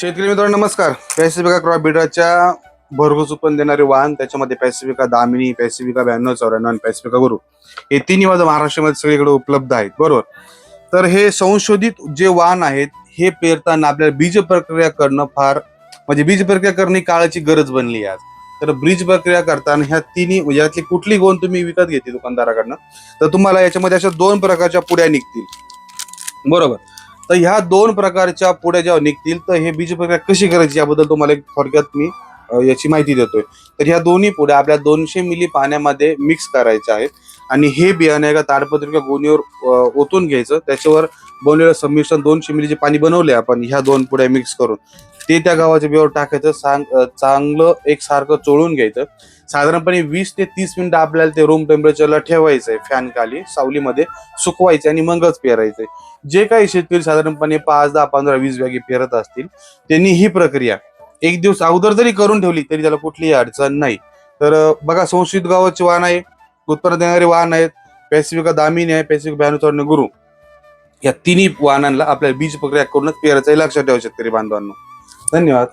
शेतकरी मित्रांनो नमस्कार. पॅसिफिका क्रॉप बिडरच्या भरघोस उत्पन्न देणारे वाहन त्याच्यामध्ये पॅसिफिका दामिनी पॅसिफिका ब्याण्णव चौऱ्याण्णव आणि पॅसिफिका गुरु हे तिन्ही वाहन महाराष्ट्रामध्ये सगळीकडे उपलब्ध आहेत. बरोबर? तर हे संशोधित जे वाहन आहेत हे पेरताना आपल्याला बीज प्रक्रिया करणं फार म्हणजे बीज प्रक्रिया करणे काळाची गरज बनली आहे आज. तर बीज प्रक्रिया करताना ह्या तिन्ही म्हणजे यातली कुठली गोण तुम्ही विकत घेते दुकानदाराकडनं तर तुम्हाला याच्यामध्ये अशा दोन प्रकारच्या पुड्या निघतील. बरोबर? तर ह्या दोन प्रकारच्या पुढे जेव्हा निघतील तर हे बीज प्रक्रिया कशी करायची याबद्दल तुम्हाला एक थोडक्यात मी याची माहिती देतोय. तर ह्या दोन्ही पुढे आपल्या दोनशे मिली पाण्यामध्ये मिक्स करायच्या आहेत. आणि हे बियाणं एका ताडपत्री किंवा गोणीवर ओतून घ्यायचं. त्याच्यावर बनवलेलं संमिश्रण दोन मिली जे पाणी बनवले आपण ह्या दोन पुड्या मिक्स करून. ते त्या गावाच्या बियावर टाकायचं सांग चांगलं एक सारखं चोळून घ्यायचं. साधारणपणे वीस ते तीस मिनिटं आपल्याला ते रूम टेम्परेचरला ठेवायचंय फॅन खाली सावलीमध्ये सुकवायचे आणि मगच पेरायचंय. जे काही शेतकरी साधारणपणे पाच दहा पंधरा वीस बॅगी पेरत असतील त्यांनी ही प्रक्रिया एक दिवस अगोदर जरी करून ठेवली तरी त्याला कुठलीही अडचण नाही. तर बघा संशयित गावाची वाहन आहे. उत्पन्न देणारे वाहन आहेत पॅसिफिका दामिनी आहे पॅसिफिक ब्याण्णव गुरु. या तिन्ही वाहनांना आपल्याला बीज प्रक्रिया करूनच पेरायचं लक्षात ठेवा शेतकरी बांधवांना. धन्यवाद.